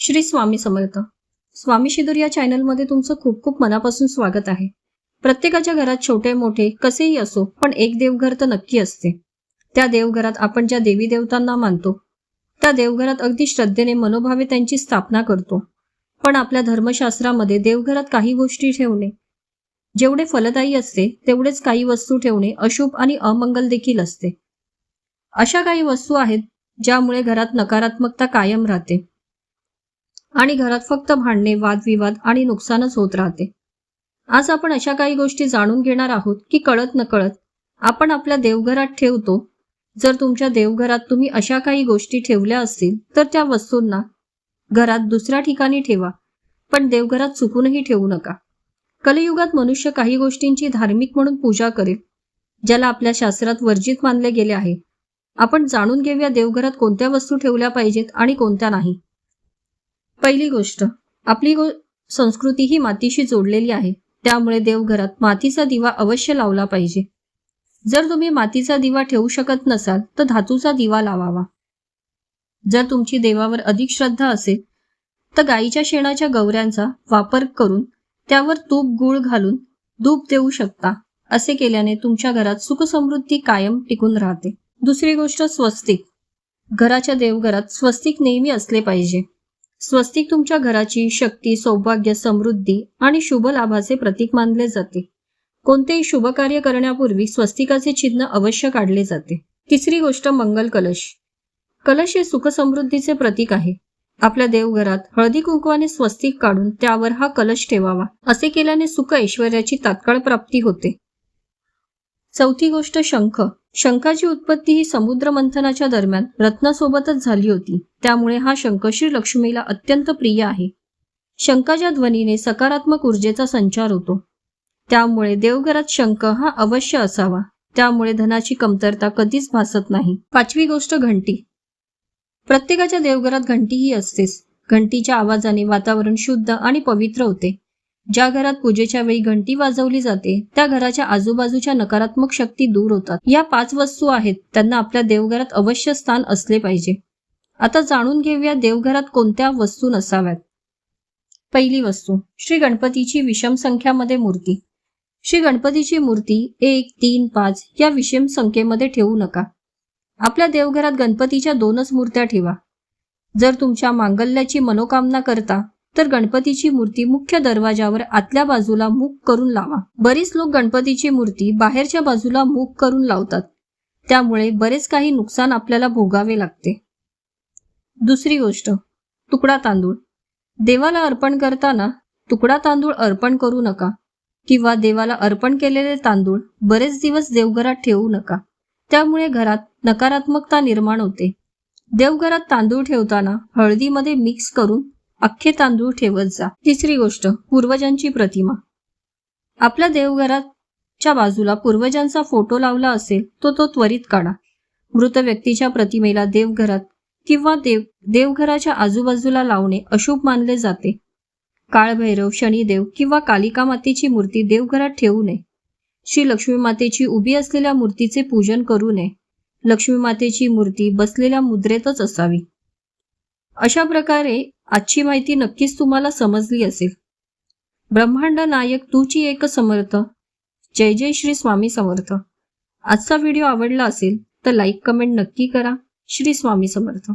श्री स्वामी समर्थ. स्वामी शिदूर या चॅनलमध्ये तुमचं खूप खूप मनापासून स्वागत आहे. प्रत्येकाच्या घरात छोटे मोठे कसेही असो पण एक देवघर तर नक्की असते. त्या देवघरात आपण ज्या देवी देवतांना मानतो त्या देवघरात अगदी श्रद्धेने मनोभावे त्यांची स्थापना करतो. पण आपल्या धर्मशास्त्रामध्ये देवघरात काही गोष्टी ठेवणे जेवढे फलदायी असते तेवढेच काही वस्तू ठेवणे अशुभ आणि अमंगल देखील असते. अशा काही वस्तू आहेत ज्यामुळे घरात नकारात्मकता कायम राहते. आणि घरात फक्त भांडणे वादविवाद आणि नुकसानच होत राहते. आज आपण अशा काही गोष्टी जाणून घेणार आहोत की कळत नकळत आपण आपल्या देवघरात ठेवतो. जर तुमच्या देवघरात तुम्ही अशा काही गोष्टी ठेवल्या असतील तर त्या वस्तूंना घरात दुसऱ्या ठिकाणी ठेवा. पण देवघरात चुकूनही ठेवू नका. कलियुगात मनुष्य काही गोष्टींची धार्मिक म्हणून पूजा करेल ज्याला आपल्या शास्त्रात वर्जित मानले गेले आहे. आपण जाणून घेऊया देवघरात कोणत्या वस्तू ठेवल्या पाहिजेत आणि कोणत्या नाही. पहिली गोष्ट आपली गो संस्कृती ही मातीशी जोडलेली आहे. त्यामुळे देवघरात मातीचा दिवा अवश्य लावला पाहिजे. जर तुम्ही मातीचा दिवा ठेवू शकत नसाल तर धातूचा दिवा लावावा. जर तुमची देवावर अधिक श्रद्धा असेल तर गाईच्या शेणाच्या गवऱ्यांचा वापर करून त्यावर तूप गुळ घालून धूप देऊ शकता. असे केल्याने तुमच्या घरात सुखसमृद्धी कायम टिकून राहते. दुसरी गोष्ट स्वस्तिक. घराच्या देवघरात स्वस्तिक नेहमी असले पाहिजे. स्वस्तिक तुमच्या घराची शक्ती सौभाग्य समृद्धी आणि शुभ लाभाचे प्रतीक मानले जाते. कोणतेही शुभ कार्य करण्यापूर्वी स्वस्तिकाचे चिन्ह अवश्य काढले जाते. तिसरी गोष्ट मंगल कलश. कलश हे सुखसमृद्धीचे प्रतीक आहे. आपल्या देवघरात हळदी कुंकवाने स्वस्तिक काढून त्यावर हा कलश ठेवावा असे केल्याने सुख ऐश्वर्याची तात्काळ प्राप्ती होते. चौथी गोष्ट शंख. शंखाची उत्पत्ती ही समुद्र मंथनाच्या दरम्यान रत्नासोबतच झाली होती. त्यामुळे हा शंख श्री लक्ष्मीला अत्यंत प्रिय आहे. शंखाच्या ध्वनीने सकारात्मक ऊर्जेचा संचार होतो. त्यामुळे देवघरात शंख हा अवश्य असावा. त्यामुळे धनाची कमतरता कधीच भासत नाही. पाचवी गोष्ट घंटी. प्रत्येकाच्या देवघरात घंटी ही असतेच. घंटीच्या आवाजाने वातावरण शुद्ध आणि पवित्र होते. ज्या घरात पूजेच्या वेळी घंटी वाजवली जाते त्या घराच्या आजूबाजूच्या नकारात्मक शक्ती दूर होतात. या पाच वस्तू आहेत त्यांना आपल्या देवघरात अवश्य स्थान असले पाहिजे. आता जाणून घेऊया देवघरात कोणत्या वस्तू नसाव्यात. पहिली वस्तू श्री गणपतीची विषम संख्यामध्ये मूर्ती. श्री गणपतीची मूर्ती एक तीन पाच या विषम संख्येमध्ये ठेवू नका. आपल्या देवघरात गणपतीच्या दोनच मूर्त्या ठेवा. जर तुमच्या मांगल्याची मनोकामना करता तर गणपतीची मूर्ती मुख्य दरवाजावर आतल्या बाजूला मुख करून लावा. बरीच लोक गणपतीची मूर्ती बाहेरच्या बाजूला मुख करून लावतात. त्यामुळे बरेच काही नुकसान आपल्याला भोगावे लागते. दुसरी गोष्ट तुकडा तांदूळ. देवाला अर्पण करताना तुकडा तांदूळ अर्पण करू नका किंवा देवाला अर्पण केलेले तांदूळ बरेच दिवस देवघरात ठेवू नका. त्यामुळे घरात नकारात्मकता निर्माण होते. देवघरात तांदूळ ठेवताना हळदीमध्ये मिक्स करून अख्खे तांदूळ ठेवत जा. तिसरी गोष्ट पूर्वजांची प्रतिमा. आपल्या देवघराच्या बाजूला पूर्वजांचा फोटो लावला असेल तो तो त्वरित काढा. मृत व्यक्तीच्या प्रतिमेला देवघरात किंवा देव देवघराच्या आजूबाजूला लावणे अशुभ मानले जाते. काळभैरव शनिदेव किंवा कालिका मातेची मूर्ती देवघरात ठेवू नये. श्री लक्ष्मी मातेची उभी असलेल्या मूर्तीचे पूजन करू नये. लक्ष्मी मातेची मूर्ती बसलेल्या मुद्रेतच असावी. अशा प्रकारे आजची माहिती नक्कीच तुम्हाला समजली असेल. ब्रह्मांड नायक तूची एक समर्थ. जय जय श्री स्वामी समर्थ. आजचा व्हिडिओ आवडला असेल तर लाईक कमेंट नक्की करा. श्री स्वामी समर्थ.